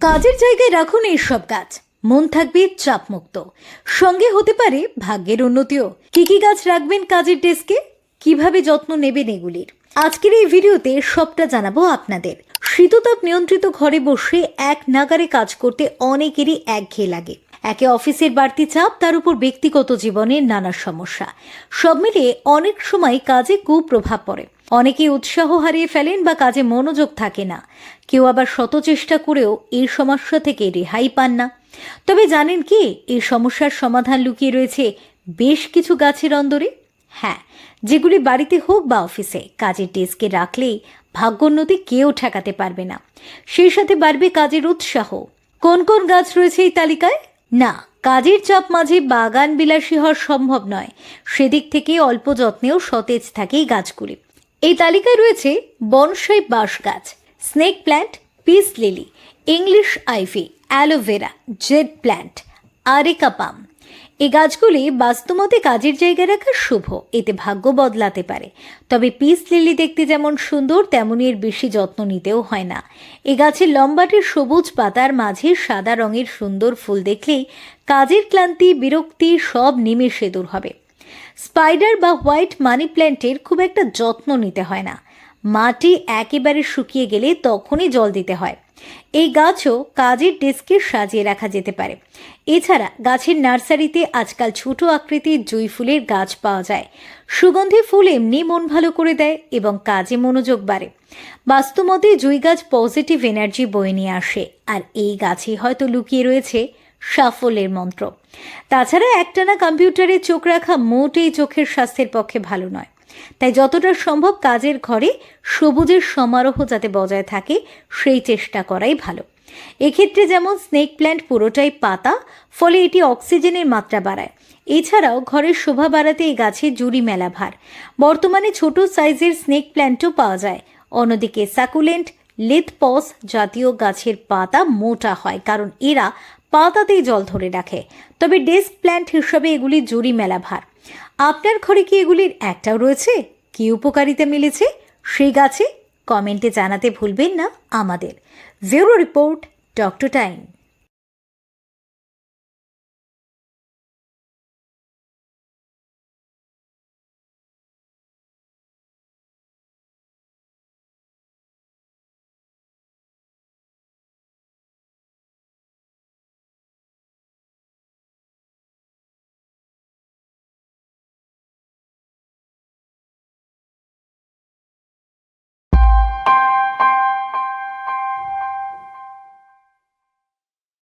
কাজের জায়গায় রাখুন এইসব গাছ। মন থাকবে চাপমুক্ত। সঙ্গে হতে পারে ভাগ্যের উন্নতিও। কি কি গাছ রাখবেন কাজের ডেস্কে? কীভাবে যত্ন নেবেন এগুলির? আজকের এই ভিডিওতে সবটা জানাব আপনাদের। শীততাপ নিয়ন্ত্রিত ঘরে বসে এক নাগারে কাজ করতে অনেকেরই একঘেয়ে লাগে। একে অফিসের বাড়তি চাপ, তার উপর ব্যক্তিগত জীবনের নানা সমস্যা। সব মিলিয়ে অনেক সময় কাজে কুপ্রভাব পড়ে। অনেকেই উৎসাহ হারিয়ে ফেলেন বা কাজে মনোযোগ থাকে না। কেউ আবার শত চেষ্টা করেও এই সমস্যা থেকে রেহাই পান না। তবে জানেন কি, এই সমস্যার সমাধান লুকিয়ে রয়েছে বেশ কিছু গাছের অন্দরে? হ্যাঁ যেগুলি বাড়িতে হোক বা অফিসে, কাজের ডেস্কে রাখলেই ভাগ্যোন্নতি কেউ ঠেকাতে পারবে না। সেই সাথে বাড়বে কাজের উৎসাহ। কোন কোন গাছ রয়েছে এই তালিকায়? না, কাজের চাপ মাঝে বাগান বিলাসী হওয়া সম্ভব নয়। সেদিক থেকে অল্প যত্নেও সতেজ থাকে এই গাছগুলি। এই তালিকায় রয়েছে বনসাই বাঁশ গাছ snake plant, peace lily, English ivy, aloe vera, jade plant, areca palm. এই গাছগুলি বাস্তুমতে কাজের জায়গায় রাখা শুভ, এতে ভাগ্য বদলাতে পারে। তবে পিস লিলি দেখতে যেমন সুন্দর তেমনই এর বেশি যত্ন নিতেও হয় না। এ গাছের লম্বাটে সবুজ পাতার মাঝে সাদা রঙের সুন্দর ফুল দেখলেই কাজের ক্লান্তি, বিরক্তি সব নিমেষে দূর হবে। স্পাইডার বা হোয়াইট মানি প্ল্যান্টের খুব একটা যত্ন নিতে হয় না। মাটি একেবারে শুকিয়ে গেলে তখনই জল দিতে হয়। এই গাছও কাজের ডেস্কে সাজিয়ে রাখা যেতে পারে। এছাড়া গাছের নার্সারিতে আজকাল ছোট আকৃতির জুই ফুলের গাছ পাওয়া যায়। সুগন্ধি ফুল এমনি মন ভালো করে দেয় এবং কাজে মনোযোগ বাড়ে। বাস্তুমতে জুই গাছ পজিটিভ এনার্জি বয়ে নিয়ে আসে। আর এই গাছে হয়তো লুকিয়ে রয়েছে সাফল্যের মন্ত্র। তাছাড়া একটানা কম্পিউটারে চোখ রাখা মোটেই চোখের স্বাস্থ্যের পক্ষে ভালো নয়। তাই যতটা সম্ভব কাজের ঘরে সবুজের সমারোহ যাতে বজায় থাকে, সেই চেষ্টা করাই ভালো। এক্ষেত্রে যেমন স্নেক প্ল্যান্ট পুরোটাই পাতা, ফলে এটি অক্সিজেনের মাত্রা বাড়ায়। এছাড়াও ঘরের শোভা বাড়াতে এই গাছে জুড়ি মেলা ভার। বর্তমানে ছোট সাইজের স্নেক প্ল্যান্টও পাওয়া যায়। অন্যদিকে সাকুলেন্ট, লেথপস জাতীয় গাছের পাতা মোটা হয়, কারণ এরা পাতাতেই জল ধরে রাখে। তবে ডেস্ক প্ল্যান্ট হিসাবে এগুলি জুড়ি মেলা ভার। আপনার ঘরে কি এগুলির একটাও রয়েছে? কি উপকারিতা মিলেছে? সেই গাছে কমেন্টে জানাতে ভুলবেন না আমাদের। Zero report doctor time.